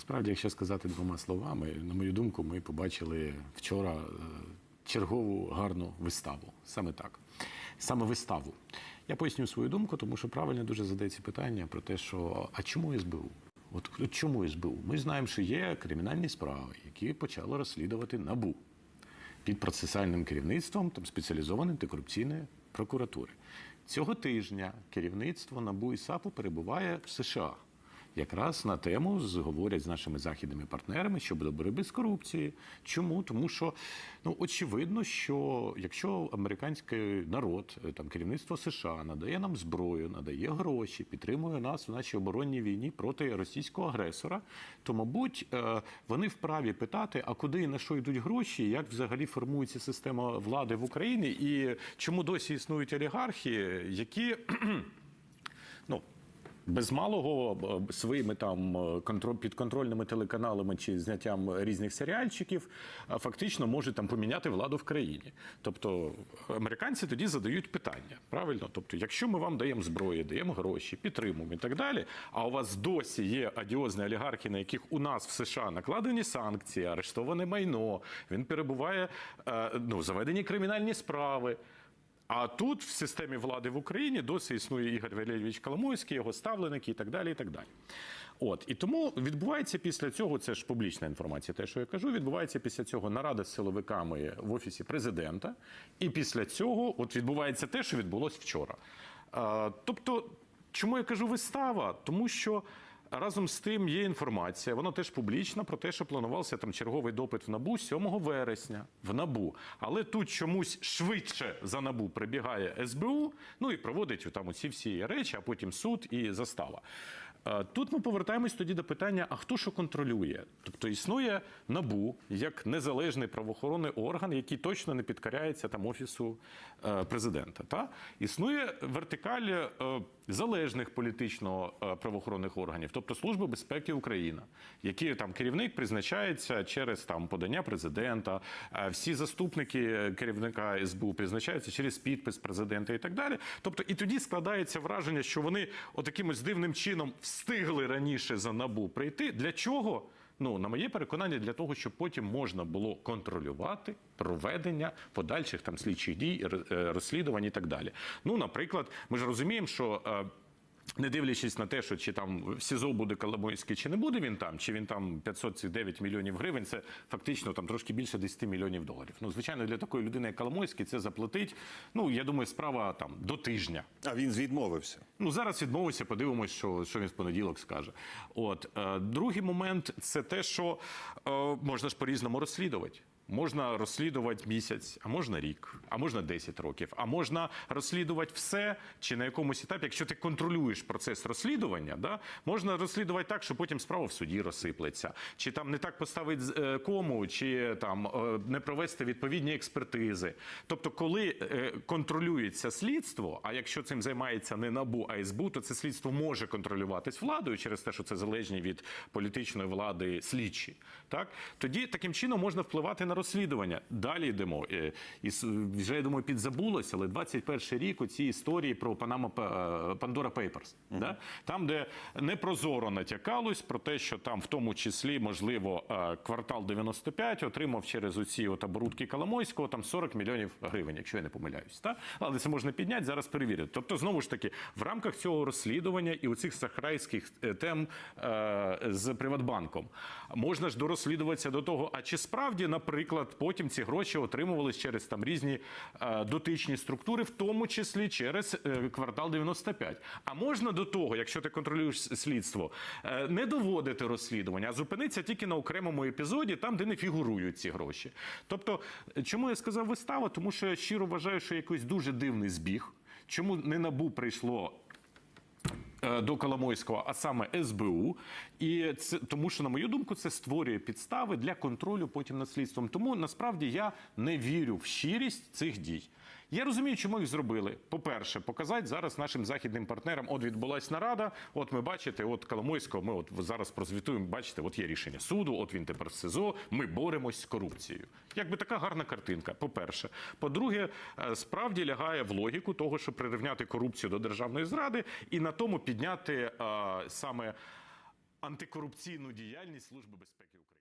Насправді, якщо сказати двома словами, на мою думку, ми побачили вчора е, чергову гарну виставу. Саме так. Саме виставу. Я поясню свою думку, тому що правильно дуже задається питання про те, що а чому СБУ? От чому СБУ? Ми знаємо, що є кримінальні справи, які почало розслідувати НАБУ під процесуальним керівництвом там спеціалізованої антикорупційної прокуратури. Цього тижня керівництво НАБУ і САПу перебуває в США. Якраз на тему з- говорять з нашими західними партнерами щодо боротьби з корупцією. Чому? Тому що ну очевидно, що якщо американський народ, е, там керівництво США надає нам зброю, надає гроші, підтримує нас в нашій оборонній війні проти російського агресора, то мабуть е, вони вправі питати, а куди і на що йдуть гроші, як взагалі формується система влади в Україні, і чому досі існують олігархи, які ну. Без малого своїми там е, підконтрольними телеканалами чи зняттям різних серіальчиків фактично може там поміняти владу в країні. Тобто американці тоді задають питання, правильно? Тобто, якщо ми вам даємо зброю, даємо гроші, підтримуємо і так далі. А у вас досі є адіозні олігархи, на яких у нас в США накладені санкції, арештоване майно, він перебуває е, ну заведені кримінальні справи. А тут в системі влади в Україні досі існує Ігор Валерійович Коломойський, його ставленики і так далі. І так далі. От і тому відбувається після цього. Це ж публічна інформація. Те, що я кажу, відбувається після цього нарада з силовиками в офісі президента. І після цього от відбувається те, що відбулось вчора. Тобто, чому я кажу вистава? Тому що. Разом з тим є інформація, вона теж публічна про те, що планувався там черговий допит в набу 7 вересня в набу. Але тут чомусь швидше за набу прибігає СБУ, ну і проводить там оці всі речі, а потім суд і застава. Е, Тут ми повертаємось тоді до питання: а хто що контролює? Тобто існує набу як незалежний правоохоронний орган, який точно не підкоряється там офісу е, президента. Та існує вертикаль е, залежних політично е, правоохоронних органів, тобто Служби безпеки України, які там керівник призначається через там подання президента, е, всі заступники керівника СБУ призначаються через підпис президента і так далі. Тобто, і тоді складається враження, що вони отакимось дивним чином встигли раніше за набу прийти. Для чого? Ну, на моє переконання, для того, щоб потім можна було контролювати проведення подальших там слідчих дій, е, розслідувань і так далі. Ну, наприклад, ми ж розуміємо, що. Не дивлячись на те, що чи там в СІЗО буде Коломойський, чи не буде він там, чи він там 509 мільйонів гривень, це фактично там трошки більше 10 мільйонів доларів. Ну, звичайно, для такої людини, як Коломойський, це заплатить. Ну, я думаю, справа там до тижня. А він відмовився. Ну зараз відмовився, подивимось, що, що він в понеділок скаже. От е, другий момент це те, що е, можна ж по-різному розслідувати. Можна розслідувати місяць, а можна рік, а можна 10 років, а можна розслідувати все чи на якомусь етапі, якщо ти контролюєш процес розслідування, да, можна розслідувати так, що потім справа в суді розсиплеться, чи там не так поставити е, кому, чи там е, не провести відповідні експертизи. Тобто, коли е, контролюється слідство, а якщо цим займається не НАБУ, а СБУ, то це слідство може контролюватись владою через те, що це залежні від політичної влади слідчі. Так тоді таким чином можна впливати на розслідування. Далі йдемо. Е, І вже я думаю, підзабулося, але 21 рік у цій історії про Panama Па- Pandora Papers, да? там, де непрозоро натякалось про те, що там в тому числі, можливо, е, квартал 95 отримав через оці от оборудки Коломойського там 40 мільйонів гривень, якщо я не помиляюсь. Та? Але це можна підняти, зараз перевірити. Тобто, знову ж таки, в рамках цього розслідування і оцих сахрайських е, тем е, з Приватбанком можна ж дорозслідуватися до того, а чи справді, наприклад, потім ці гроші отримувались через там різні е, дотичні структури, в тому числі через е, квартал 95. А можна до того, якщо ти контролюєш слідство, е, не доводити розслідування, а зупинитися тільки на окремому епізоді, там, де не фігурують ці гроші. Тобто, чому я сказав вистава? Тому що я щиро вважаю, що якийсь дуже дивний збіг. Чому не набу прийшло до Коломойського, а саме СБУ, і це тому, що на мою думку, це створює підстави для контролю потім над слідством. Тому насправді я не вірю в щирість цих дій. Я розумію, чому їх зробили. По-перше, показати зараз нашим західним партнерам, от відбулась нарада. От ми бачите, от Коломойського, ми от зараз прозвітуємо. Бачите, от є рішення суду. От він тепер в СИЗО. Ми боремось з корупцією. Якби така гарна картинка. По-перше, по-друге, е, справді лягає в логіку того, щоб прирівняти корупцію до державної зради, і на тому підняти е, саме антикорупційну діяльність Служби безпеки України.